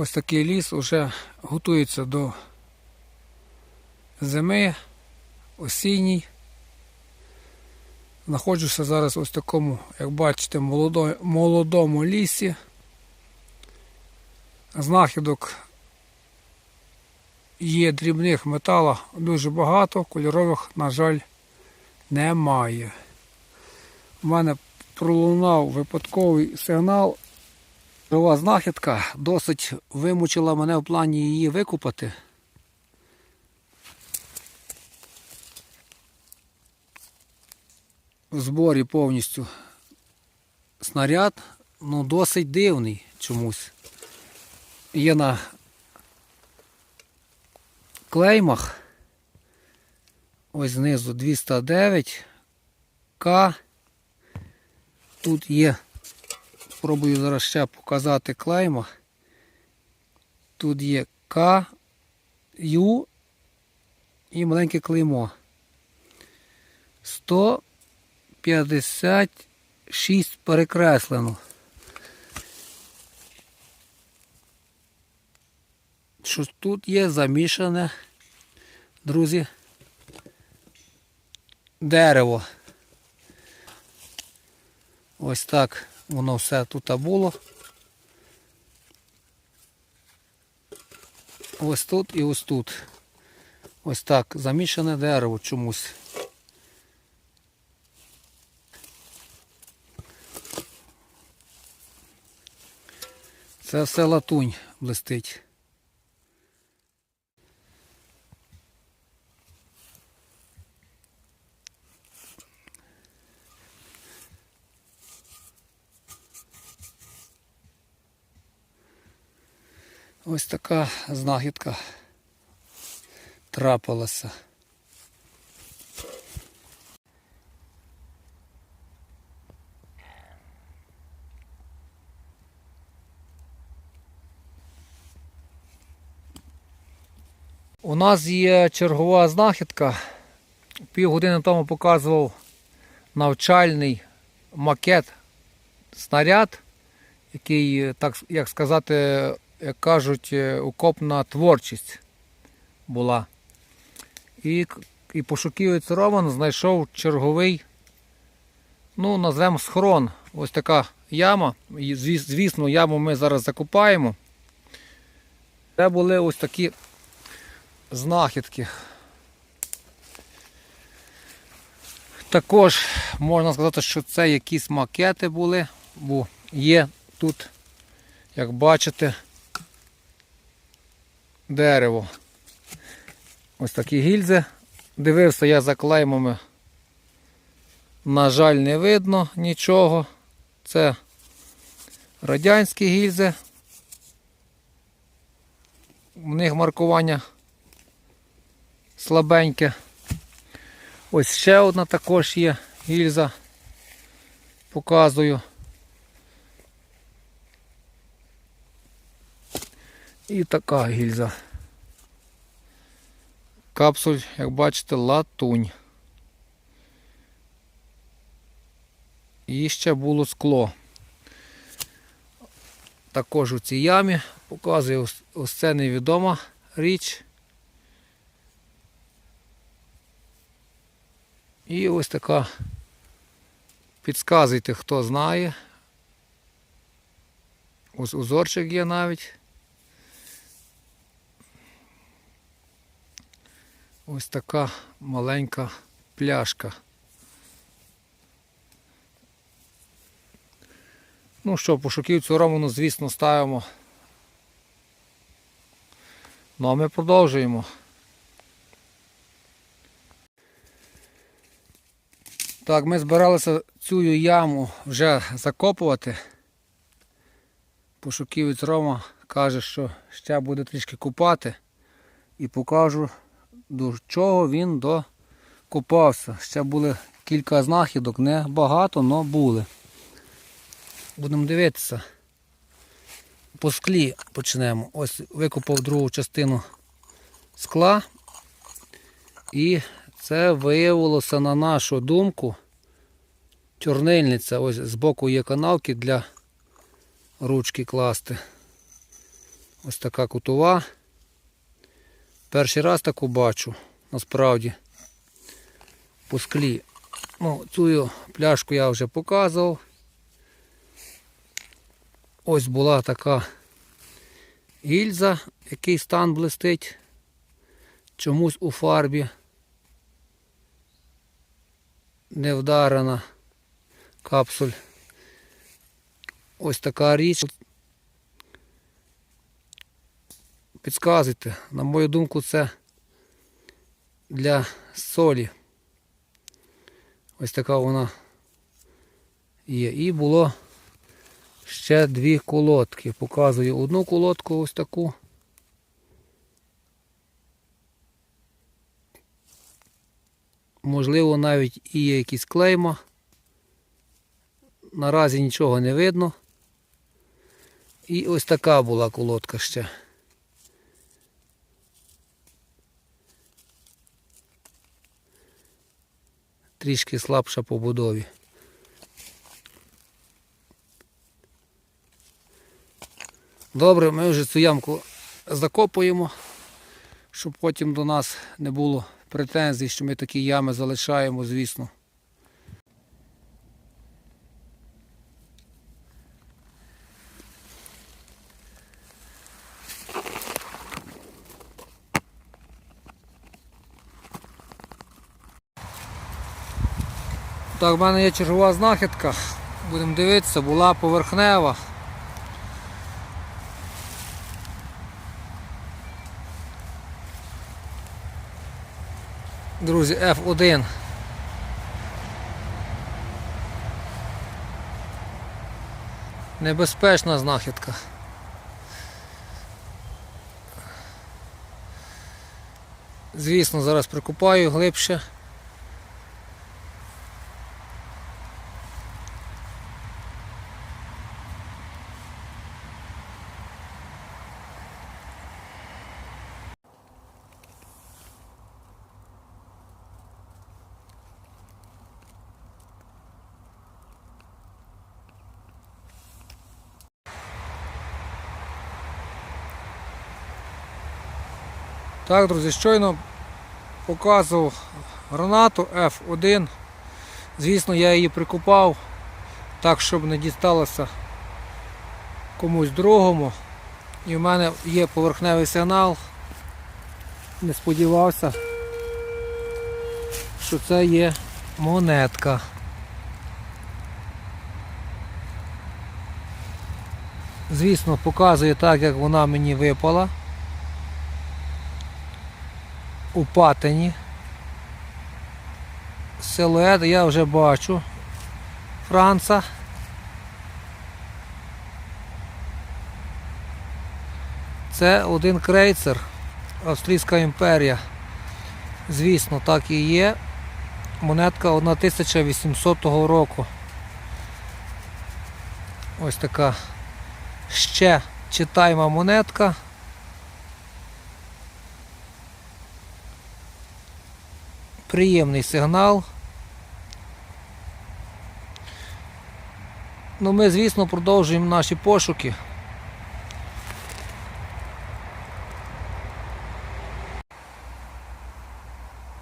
Ось такий ліс вже готується до зими, осінній. Знаходжуся зараз ось такому, як бачите, молодому лісі. Знахідок є дрібних металів дуже багато, кольорових, на жаль, немає. У мене пролунав випадковий сигнал. Жива знахідка досить вимучила мене в плані її викупати. В зборі повністю снаряд, ну досить дивний чомусь. Є на клеймах. Ось знизу 209 К. Тут є Спробую зараз ще показати клейма. Тут є К, Ю і маленьке клеймо. 156 перекреслено. Що тут є замішане, друзі, дерево. Ось так воно все тут було. Ось тут і ось тут. Ось так замішане дерево чомусь. Це все латунь блистить. Ось така знахідка трапилася. У нас є чергова знахідка. Півгодини тому показував навчальний макет снаряд, який, так як сказати, як кажуть, е, окопна творчість була. І, і пошуківець Роман знайшов черговий, ну, назвемо схорон. Ось така яма. І, Звісно, яму ми зараз закопаємо. Це були ось такі знахідки. Також можна сказати, що це якісь макети були, бо є тут, як бачите, дерево. Ось такі гільзи. Дивився я за клеймами. На жаль, не видно нічого. Це радянські гільзи. У них маркування слабеньке. Ось ще одна також є гільза. Показую. І така гільза. Капсуль, як бачите, латунь. І ще було скло. Також у цій ямі показую ось- це невідома річ. І ось така. Підказуйте, хто знає. Ось узорчик є навіть. Ось така маленька пляшка. Ну що, пошуківцю Роману, звісно, ставимо. Ну а ми продовжуємо. Так, ми збиралися цю яму вже закопувати. Пошуківець Рома каже, що ще буде трішки купати і покажу до чого він докопався. Ще були кілька знахідок, не багато, але були. Будемо дивитися. По склі почнемо. Ось викопав другу частину скла. І це виявилося на нашу думку. Чорнильниця. Ось збоку є канавки для ручки класти. Ось така кутова. Перший раз таку бачу, насправді. По склі. Ну, цю пляшку я вже показував. Ось була така гільза, який стан блистить. Чомусь у фарбі. Не вдарена капсуль. Ось така річ. Підказуйте, на мою думку, це для солі. Ось така вона є. І було ще дві колодки. Показую одну колодку ось таку. Можливо, навіть і є якісь клейма. Наразі нічого не видно. І ось така була колодка ще. Трішки слабша по будові. Добре, ми вже цю ямку закопуємо, щоб потім до нас не було претензій, що ми такі ями залишаємо, звісно. Так, в мене є чергова знахідка. Будемо дивитися, була поверхнева. Друзі, F1. Небезпечна знахідка. Звісно, зараз прикупаю глибше. Так, друзі, щойно показував гранату F1. Звісно, я її прикупав так, щоб не дісталося комусь другому. І в мене є поверхневий сигнал. Не сподівався, що це є монетка. Звісно, показує так, як вона мені випала. У патині. Силует я вже бачу. Франца. Це один крейцер, Австрійська імперія. Звісно, так і є. Монетка 1800 року. Ось така ще читайма монетка. Приємний сигнал. Ну, ми, звісно, продовжуємо наші пошуки.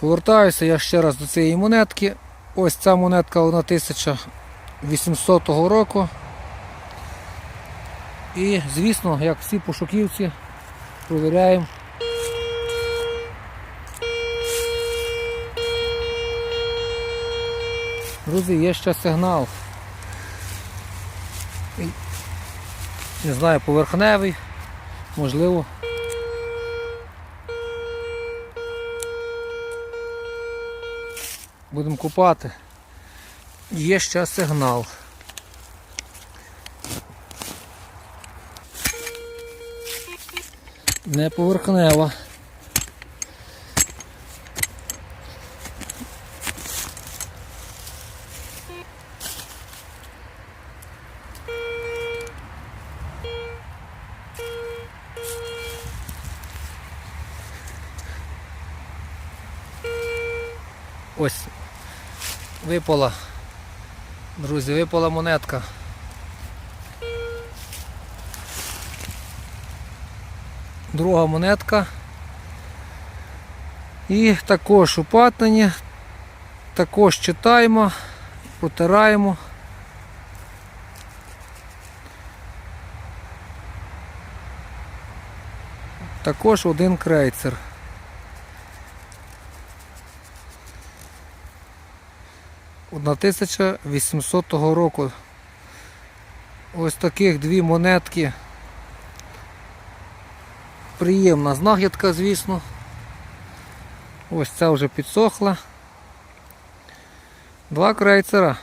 Повертаюся я ще раз до цієї монетки. Ось ця монетка вона 1800 року. І, звісно, як всі пошуківці, провіряємо. Друзі, є ще сигнал. Не знаю, поверхневий, можливо. Будемо купати. Є ще сигнал. Не поверхнева. Ось випала, друзі, випала монетка. друга монетка. І також упатнені, також читаємо, протираємо. Також один крейцер. 1800 року. Ось таких дві монетки. Приємна знахідка, звісно. Ось ця вже підсохла. Два крейцера.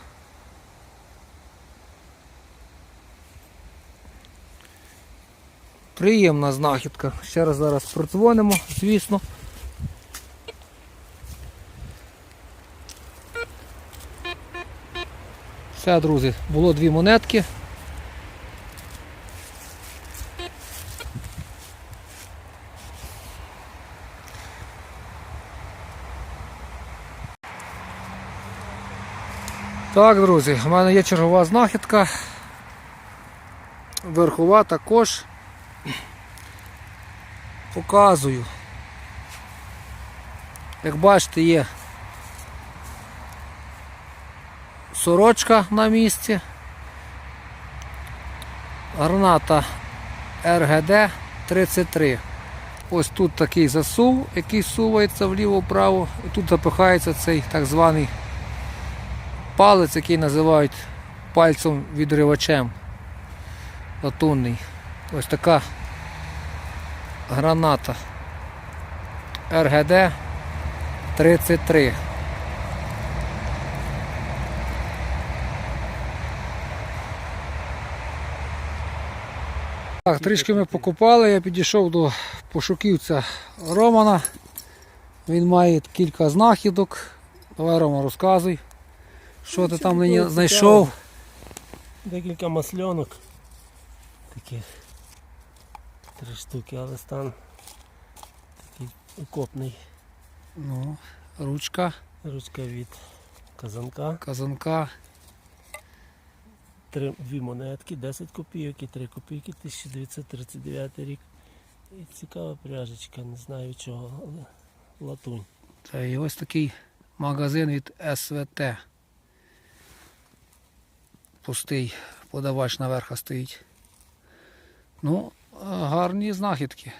Приємна знахідка. Ще раз зараз продзвонимо, звісно. Все, друзі, було дві монетки. Так, друзі, в мене є чергова знахідка. Верхова також. Показую. Як бачите, є сорочка на місці. Граната РГД-33. Ось тут такий засув, який сувається вліво-вправо, і тут запихається цей так званий палець, який називають пальцем відривачем латунний. Ось така граната РГД-33. Так, трішки ми покупали, я підійшов до пошуківця Романа. Він має кілька знахідок. Давай, Рома, розказуй, що ти там мені знайшов. Декілька масльонок. Таких три штуки, але стан такий окопний. Ну, ручка, Ручка від казанка. казанка. Три, дві монетки, 10 копійок і 3 копійки, 1939 рік. І цікава пряжечка, не знаю чого, але латунь. Та і ось такий магазин від СВТ. Пустий подавач наверха стоїть. Ну, гарні знахідки.